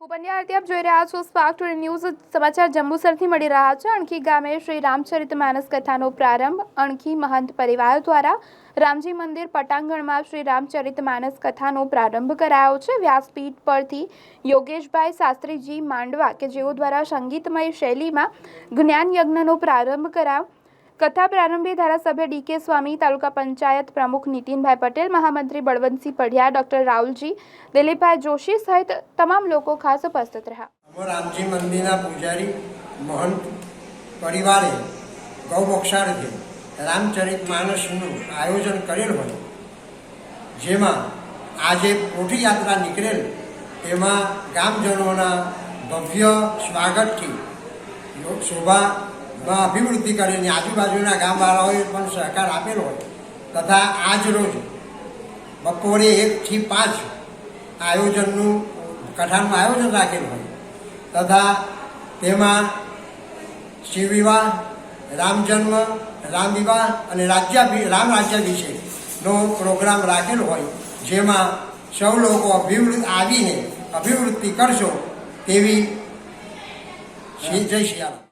હું આરતી આપ જોઈ રહ્યા છો. સ્પાર્ક ટુડે ન્યૂઝ સમાચાર જંબુસરથી મળી રહ્યા છે. અણખી ગામે શ્રી રામચરિત માનસ કથાનો પ્રારંભ અણખી મહંત પરિવાર દ્વારા રામજી મંદિર પટાંગણમાં શ્રી રામચરિત માનસ કથાનો પ્રારંભ કરાયો છે. વ્યાસપીઠ પરથી યોગેશભાઈ શાસ્ત્રીજી માંડવા કે જેઓ દ્વારા સંગીતમય શૈલીમાં જ્ઞાન યજ્ઞનો પ્રારંભ કરાયો કથા પ્રારંભે ધારાસભ્ય ડીકે સ્વામી, તાલુકા પંચાયત પ્રમુખ નીતિનભાઈ પટેલ, મહામંત્રી બળવંતસિંહ પઢિયા ડોક્ટર રાહુલજી, દિલીપભાઈ જોશી સહિત તમામ લોકો ખાસ ઉપસ્થિત રહ્યા. રામજી મંદિરના પૂજારી, મહંત પરિવારે ગૌ મોક્ષાર્થે રામચરિત માનસનું આયોજન કરેલ હોય, જેમાં આજે મોટી યાત્રા નીકળેલ, તેમાં ગામજનોના ભવ્ય સ્વાગતથી શોભામાં અભિવૃદ્ધિ કરીને આજુબાજુના ગામવાળાઓએ પણ સહકાર આપેલો હોય. તથા આજ રોજ બપોરે એકથી પાંચ આયોજનનું કઠાણમાં આયોજન રાખેલું હોય. તથા તેમાં શિવ વિવાહ, રામ જન્મ, રામ વિવાહ અને રાજ્યાભિ, રામ રાજ્યાભિષેકનો પ્રોગ્રામ રાખેલો હોય. જેમાં સૌ લોકો અભિવૃદ્ધિ આવીને અભિવૃદ્ધિ કરશો તેવી જય રામ.